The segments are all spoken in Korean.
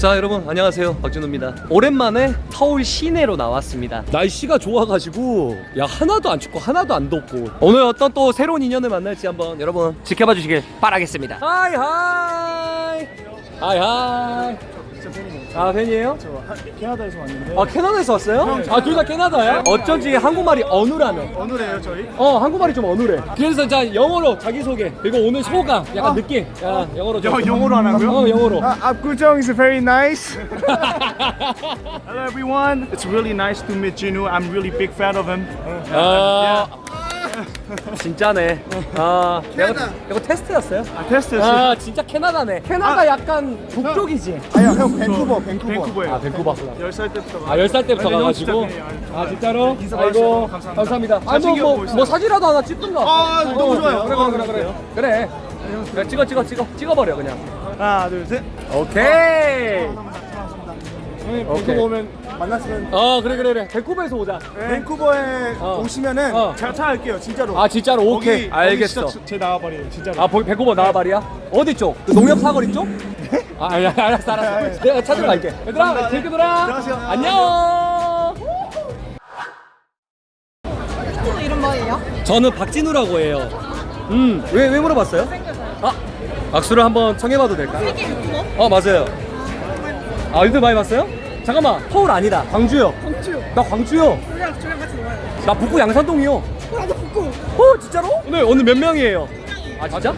자 여러분 안녕하세요. 박준호입니다. 오랜만에 서울 시내로 나왔습니다. 날씨가 좋아가지고 야 하나도 안 춥고 하나도 안 덥고. 오늘 어떤 또 새로운 인연을 만날지 한번 여러분 지켜봐 주시길 바라겠습니다. 하이 하이! 하이 하이 진짜 팬이에요. 아 팬이에요? 저 하- 캐나다에서 왔는데 아 캐나다에서 왔어요? 아 둘 다 캐나다야? 어쩐지 한국말이 어눌하네 어느래요 저희? 어 한국말이 좀 어눌해 그래서 자 영어로 자기 소개 그리고 오늘 소감 약간 느낌 야 영어로 좀 영- 영어로 안 하고요? 어 영어로 Uh, Abgujong is very nice. Hello everyone. It's really nice to meet Jinu. I'm really big fan of him. 아 진짜네 아 내가 이거 테스트였어요? 아 테스트. 아 진짜 캐나다네 캐나다 약간 북쪽이지 아야 형 밴쿠버 밴쿠버. 밴쿠버예요. 아 밴쿠버 10살 때부터. 아 10살 때부터 아니, 형 가가지고 진짜 팬이에요. 아 진짜로? 인사 아이고 받으셔서 감사합니다. 감사합니다 아니 잘생겨 뭐, 뭐. 뭐 사진이라도 하나 찍든가 아, 너무 좋아요. 그래 그래 그래 그래 그래 그래 찍어 찍어 찍어 찍어버려 그냥 하나 둘 셋. 오케이 형님 오케이. 밴쿠버 오면 만났으면 어 그래 그래 그래 밴쿠버에서 오자 밴쿠버에 어. 오시면은 어. 제가 찾아갈게요 진짜로. 아 진짜로 오케이 거기- 알겠어 거기 진짜 제 나와버려요 진짜로. 아 거기 밴쿠버 나와바리야? 어디 쪽? 그 농협 사거리 쪽? 아 아니, 아니, 알았어 알았어 내가 찾으러 갈게 얘들아 재밌게 놀아 들어가세요. 안녕 유튜브 이름 뭐예요? 저는 박진우라고 해요 음왜 왜 물어봤어요? 아 악수를 한번 청해봐도 될까요? 세계 유튜버? 어 맞아요 아 유튜브 많이 봤어요? 잠깐만 서울 아니다 광주요 광주 나 광주요 저랑 저랑 같이 놀아요 나 북구 양산동이요 나도 북구 어 진짜로? 오늘 오늘 몇 명이에요? 아 진짜?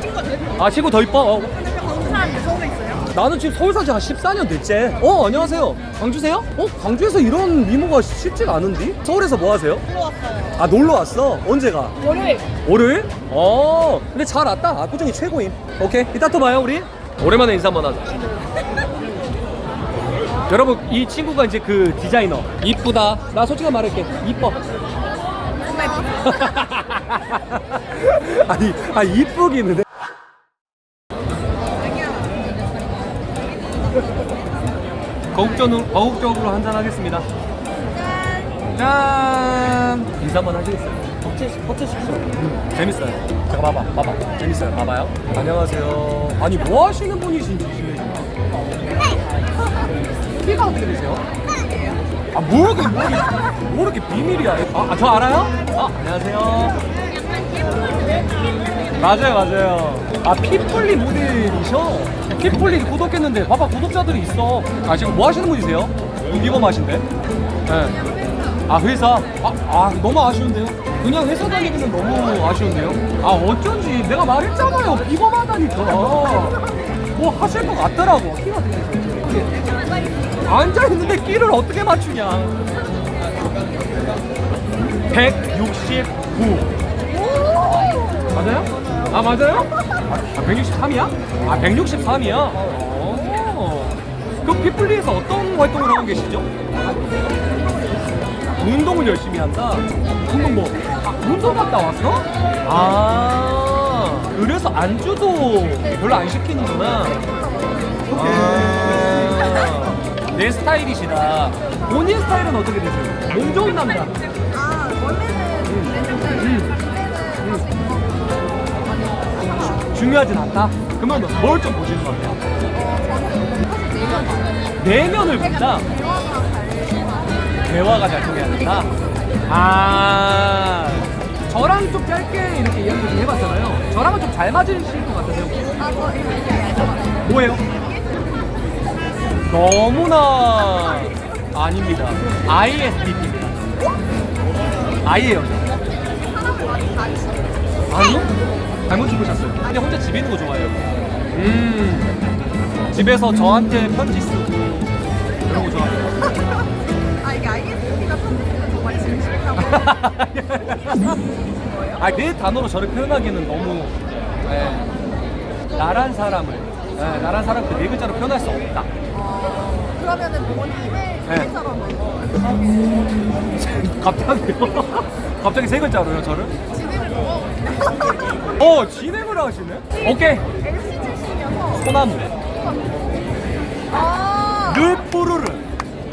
친구가 되고 아 친구 더 이뻐? 어, 근데 가는 사람이 서울에 있어요? 나는 지금 서울 산지 한 14년 됐지. 어, 안녕하세요. 광주세요? 어, 광주에서 이런 미모가 쉽지가 않은데? 서울에서 뭐 하세요? 들어왔어요 아, 놀러 왔어? 언제가? 월요일 월요일? 어, 근데 잘 왔다. 압구정이 최고임. 오케이, 이따 또 봐요, 우리. 오랜만에 인사 한번 하자. 여러분, 이 친구가 이제 그 디자이너. 이쁘다. 나 솔직히 말할게. 이뻐. 아니, 아, 이쁘기는 해. 거국적으로, 거국적으로 한잔 하겠습니다. 짠! 인사 한번 하시겠어요? 허채, 허채십시오. 재밌어요. 제가 봐봐, 봐봐. 재밌어요. 봐봐요. 안녕하세요. 아니, 뭐 하시는 분이신지 실례지만. 어떻게 되세요? 아, 이렇게, 뭐 이렇게 비밀이야. 아, 아, 저 알아요? 아, 안녕하세요. 맞아요, 맞아요. 아, 피플리 모델이셔? 피플리 구독했는데, 봐봐, 구독자들이 있어. 아, 지금 뭐 하시는 분이세요? 이거 마신데? 네. 아, 회사? 아, 아, 너무 아쉬운데요? 그냥 회사 다니기는 너무 아쉬운데요? 아, 어쩐지 내가 말했잖아요. 비범하다니까. 뭐 하실 것 같더라고. 키가 되게 앉아 있는데 끼를 어떻게 맞추냐. 169. 맞아요? 아 맞아요? 아 163이야? 아 163이야? 어. 그 피플리에서 어떤 활동을 하고 계시죠? 운동을 열심히 한다? 운동 뭐? 아, 운동 갔다 왔어? 아 그래서 안주도 별로 안 시키는구나 아, 내 스타일이시다 본인 스타일은 어떻게 되세요? 몸 좋은 남자 아 원래는 중요하진 않다? 그러면 뭘좀 보시는 것 같아요? 내면을 본다? 대화가 잘 통해야 된다? 아 저랑 좀 짧게 이렇게 이야기 좀 해봤잖아요 저랑은 좀 잘 맞으실 것 같으세요 아저 이거 뭐예요? 너무나 아닙니다 ISBP입니다 아이예요 아니요? 잘못 주무셨어요. 그냥 혼자 집에 있는 거 좋아해요. 음. 집에서 저한테 편지 쓰고 그런 거 좋아해요. 아 이게 ISP가 편집되는 정말 싫다고 아, 내 단어로 저를 표현하기는 너무 예, 나란 사람을 예, 나란 사람 그 네 글자로 표현할 수 없다. 어, 그러면은 본인을 네. 회사로 갑자기요? 갑자기 세 글자로요, 저를? 진행을 좀 어, 진행을 하시네? 오케이. LC 출신이어서 소나무. 아, 르 푸르르.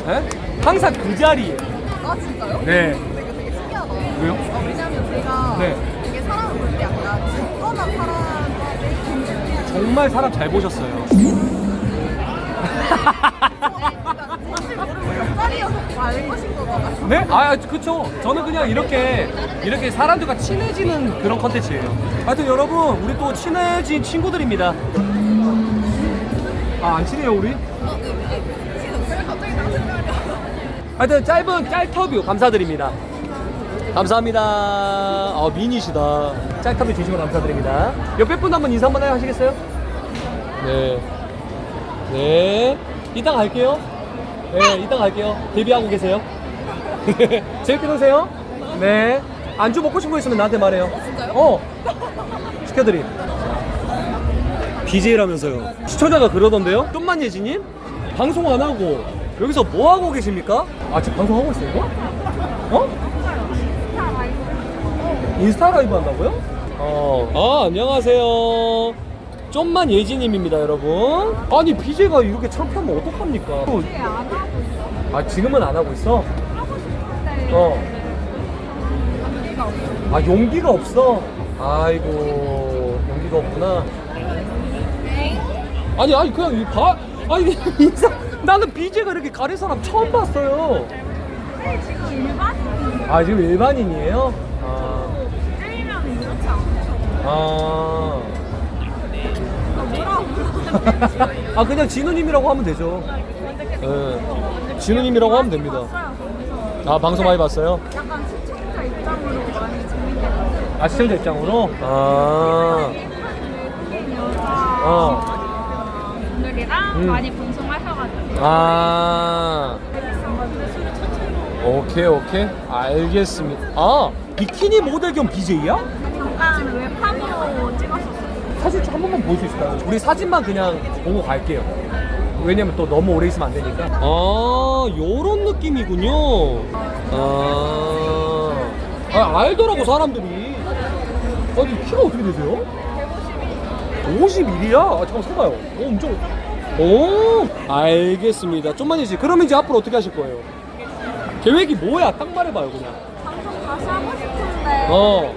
예? 항상 그 자리에. 아 진짜요? 네. 근데 이거 되게 신기하다 왜요? 어, 왜냐면 제가 네. 되게 사람을 볼 때 약간 굳건한 사람 정말 사람 잘 보셨어요. 네? 아, 아, 그쵸. 저는 그냥 이렇게, 이렇게 사람들과 친해지는 그런 컨텐츠예요. 하여튼 여러분, 우리 또 친해진 친구들입니다. 아, 안 친해요, 우리? 하여튼 짧은 짤터뷰 감사드립니다. 감사합니다. 어, 아, 미니시다. 짤터뷰 주시면 감사드립니다. 옆에 분 한번 인사 한번 하시겠어요? 네. 네. 이따 갈게요. 네, 이따 갈게요. 데뷔하고 계세요. 재밌게 노세요. 네. 안주 먹고 싶은 거 있으면 나한테 말해요. 진짜요? 어. 시켜드림. BJ라면서요. 시청자가 그러던데요? 좀만 예지님? 방송 안 하고 여기서 뭐 하고 계십니까? 아 지금 방송 하고 있어요 이거? 어? 인스타 라이브 한다고요? 어. 아 안녕하세요. 좀만 예지님입니다 여러분. 아니 BJ가 이렇게 창피하면 어떡합니까? 또- 안 하고 있어. 아 지금은 안 하고 있어? 하고 싶은데 어. 관계가 없어. 아 용기가 없어. 아이고 용기가 없구나. 아니 아니 그냥 이 봐. 아니 인사. 나는 BJ가 이렇게 가릴 사람 처음 봤어요. 근데 지금 일반인 아 지금 일반인이에요? 아. 이렇지 않죠. 아. 아? 아 그냥 진우님이라고 하면 되죠. 네. 진우님이라고 하면 됩니다. 아 방송 많이 봤어요? 약간 시청자 입장으로 많이 재밌게 봤어요. 아 시청자 입장으로? 아. 여자 어. 분들이랑 음. 많이 방송하셔가지고 아. 오케이 오케이 알겠습니다. 아 비키니 모델 겸 BJ야? 잠깐 웹함으로 찍었었어요. 사진 좀한 번만 볼 수 있을까요? 우리 사진만 그냥 보고 갈게요. 왜냐면 또 너무 오래 있으면 안 되니까. 아, 요런 느낌이군요. 아, 아 알더라고 사람들이. 아니 키가 어떻게 되세요? 51이야? 아, 잠깐 서봐요. 오, 엄청. 오, 알겠습니다. 좀만 이제 그러면 이제 앞으로 어떻게 하실 거예요? 계획이 뭐야? 딱 말해봐요 그냥. 방송 다시 하고 싶은데 어.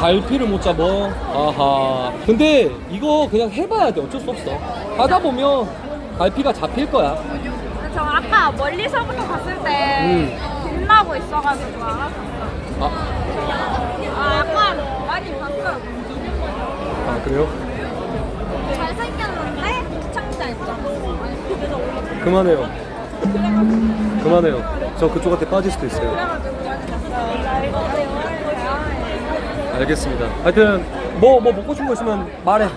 갈피를 못 잡어. 아하. 근데 이거 그냥 해봐야 돼. 어쩔 수 없어. 하다 보면 갈피가 잡힐 거야. 저 아까 멀리서부터 봤을 음. 때 빛나고 있어가지고. 아, 아 약간 많이 봤어요. 아 그래요? 잘생겼는데 시청자 그래서 올라 그만해요. 그만해요. 저 그쪽한테 빠질 수도 있어요. 그래가지고 많이 봤어요. 나 이거 내 원하는 거야. 알겠습니다. 하여튼 뭐뭐 먹고 싶은 거 있으면 말해.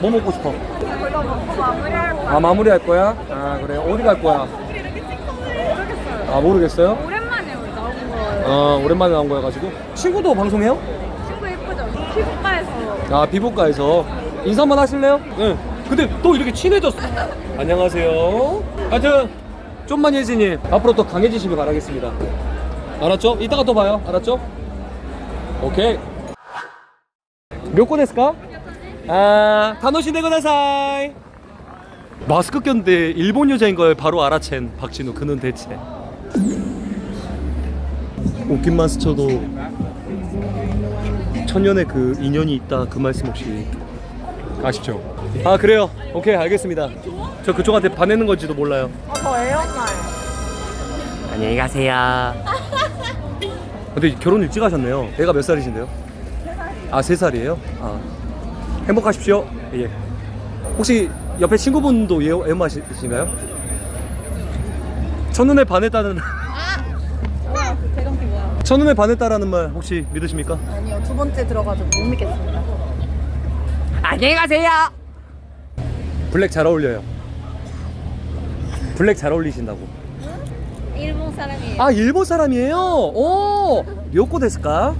뭐 먹고 싶어? 이거 먹고 마무리할 거야. 아 마무리할 거야? 아 그래. 어디 갈 거야? 이렇게 찍어서 모르겠어요. 아 모르겠어요? 오랜만에 우리 나온 거예요. 어 오랜만에 나온 거여 가지고 친구도 방송해요? 친구 예쁘죠? 피부과에서 아 피부과에서 인사 한번 하실래요? 네. 근데 또 이렇게 친해졌어. 안녕하세요. 하여튼 좀만 예진님 앞으로 더 강해지시길 바라겠습니다. 알았죠? 이따가 또 봐요. 알았죠? 오케이. 아, 타노시 네고나사이. 마스크 꼈는데 일본 여자인 걸 바로 알아챈 박진우 그는 대체. 웃긴 마스터도 천년의 그 인연이 있다 그 말씀 혹시 아시죠? 아 그래요 오케이 알겠습니다 저 그쪽한테 반했는 건지도 몰라요 어, 저 애엄마예요. 안녕히 가세요 근데 결혼 일찍 하셨네요 애가 몇 살이신데요? 아 세 살이에요? 아 행복하십시오 예 혹시 옆에 친구분도 예, 애엄마신가요? 첫눈에 반했다는? 첫눈에 반했다라는 말 혹시 믿으십니까? 아니요, 두 번째 들어가지고 못 믿겠습니다. 안녕히 가세요. 블랙 잘 어울려요. 블랙 잘 어울리신다고. 일본 사람이에요. 아 일본 사람이에요. 오, 료코 데스까?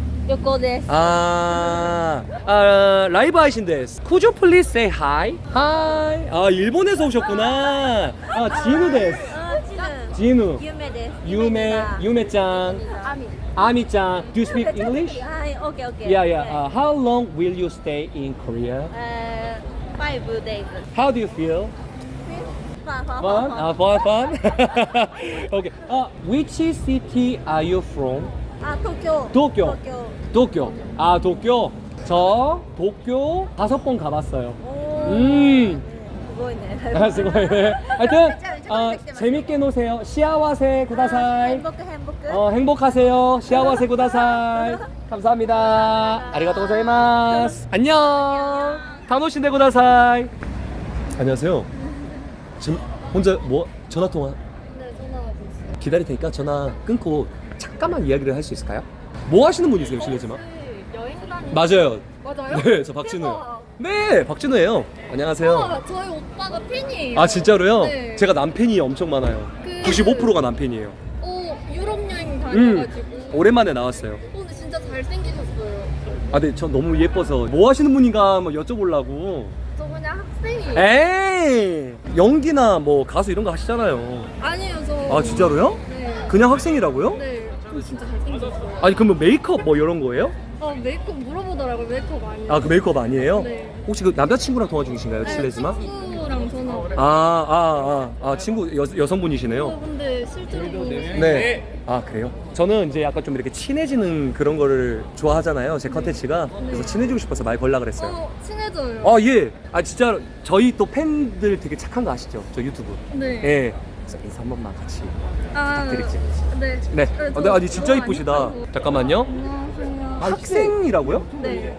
네. 아, 아 라이브 하신데스. Could you please say hi? Hi. 아 일본에서 오셨구나. 아 진우 데스. 아, 지금 진우. 유메 데 유메 유메짱. 아미. 아미짱. Do you speak English? 아, 오케이. Yeah, yeah. Uh, how long will you stay in Korea? 에, five days. How do you feel? 파, 파, Fun? 파, Uh, fun, fun. okay. Uh, which city are you from? 아, 도쿄. 도쿄. 도쿄. 도쿄. 아, 도쿄. 저 도쿄 다섯 번 가봤어요. 오. 음. 그거네. 아, 수고해. 하여튼 아, 재밌게 노세요. 시아와세 구다사이. 행복해 행복해. 어, 행복하세요. 시아와세 구다사이. 감사합니다. 아리가또 고자이마스. 안녕. 다노신데 구다사이. 안녕하세요. 지금 혼자 뭐 전화 통화 네 전화하고 있어요. 기다릴 테니까 전화 끊고 잠깐만 이야기를 할 수 있을까요? 뭐 하시는 분이세요, 실례지만? 여행 다니. 맞아요. 맞아요? 네, 저. 대박. 네, 박진우예요. 안녕하세요. 우와, 저희 오빠가 팬이에요. 아 진짜로요? 네. 제가 남편이 엄청 많아요. 그- 95%가 남편이에요. 어 유럽 여행 음, 다녀가지고. 오랜만에 나왔어요. 어, 근데 진짜 잘생기셨어요. 아, 네, 저 너무 예뻐서 뭐 하시는 분인가 뭐 여쭤보려고. 저 그냥 학생이에요. 에이, 연기나 뭐 가수 이런 거 하시잖아요. 아니에요 저. 아 진짜로요? 네. 그냥 학생이라고요? 네. 아니 그러면 메이크업 뭐 이런 거예요? 어 메이크업 물어보더라고요. 메이크업 아니에요. 아 그 메이크업 아니에요? 네. 혹시 그 남자친구랑 통화 중이신가요? 실례지만. 친구랑 전화. 아, 아, 아, 아, 친구 여, 여성분이시네요. 어, 근데 실제로 보면 네. 아 그래요? 저는 이제 약간 좀 이렇게 친해지는 그런 거를 좋아하잖아요. 제 컨텐츠가 그래서 친해지고 싶어서 말 걸라 그랬어요. 어 친해져요. 아 예. 아 진짜 저희 또 팬들 되게 착한 거 아시죠? 저 유튜브. 네. 예. 그래서 인사 한 번만 같이 아, 부탁드릴게요. 네. 네. 저 어, 네, 아니 진짜 이쁘시다. 잠깐만요. 안녕하세요. 학생이라고요? 네.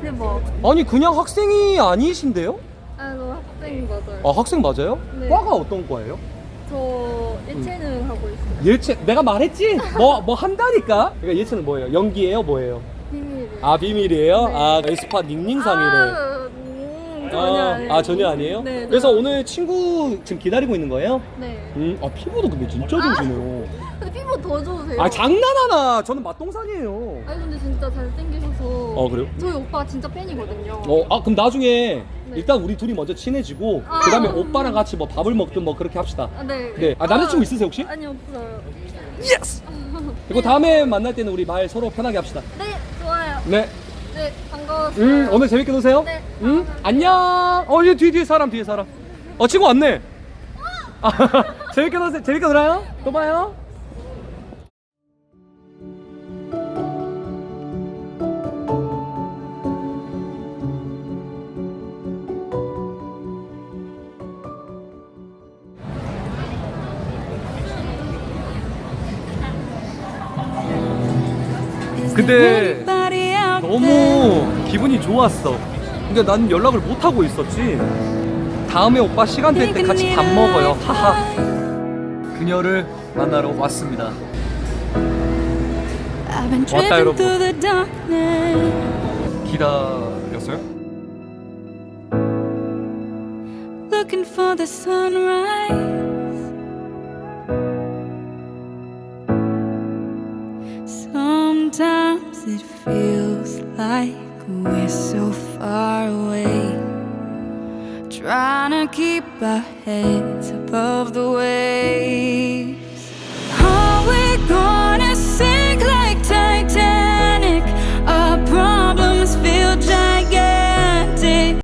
대박. 아니 그냥 학생이 아니신데요? 아, 저 학생 맞아요. 아 학생 맞아요? 네. 과가 어떤 과예요? 저 예체능 하고 있어요. 예체 내가 말했지? 뭐 뭐 한다니까? 그러니까 예체는 뭐예요? 연기예요? 뭐예요? 비밀이에요. 아 비밀이에요? 네. 아 에스파 닝닝상이네. 아, 음, 전혀 아, 아니에요. 아 전혀 아니에요? 네. 그래서 전혀. 오늘 친구 지금 기다리고 있는 거예요? 네. 음, 아 피부도 근데 진짜 좋으시네요. 근데 피부 더 좋으세요. 아 장난하나? 저는 맛동산이에요. 아니 근데 진짜 잘생기셔서. 어, 그래요? 저희 오빠가 진짜 팬이거든요. 어, 아 그럼 나중에 네. 일단 우리 둘이 먼저 친해지고 아. 그 다음에 오빠랑 같이 뭐 밥을 먹든 뭐 그렇게 합시다. 아, 네. 네. 아 남자친구 있으세요 혹시? 아니 없어요. 예스. 그리고 다음에 만날 때는 우리 말 서로 편하게 합시다. 네, 좋아요. 네. 네, 반가웠어요. 음, 오늘 재밌게 노세요. 네. 음, 안녕. 어, 얘 뒤에 뒤에 사람 뒤에 사람. 어, 친구 왔네. 아, 재밌게 노세요. 재밌게 놀아요. 또 봐요. 근데 너무 기분이 좋았어. 근데 난 연락을 못 하고 있었지. 다음에 오빠 시간 될 때 같이 밥 먹어요. 하하. 그녀를 만나러 왔습니다. 왔다, 여러분. 기다렸어요? looking for the sunrise. Sometimes it feels like we're so far away, trying to keep our heads above the.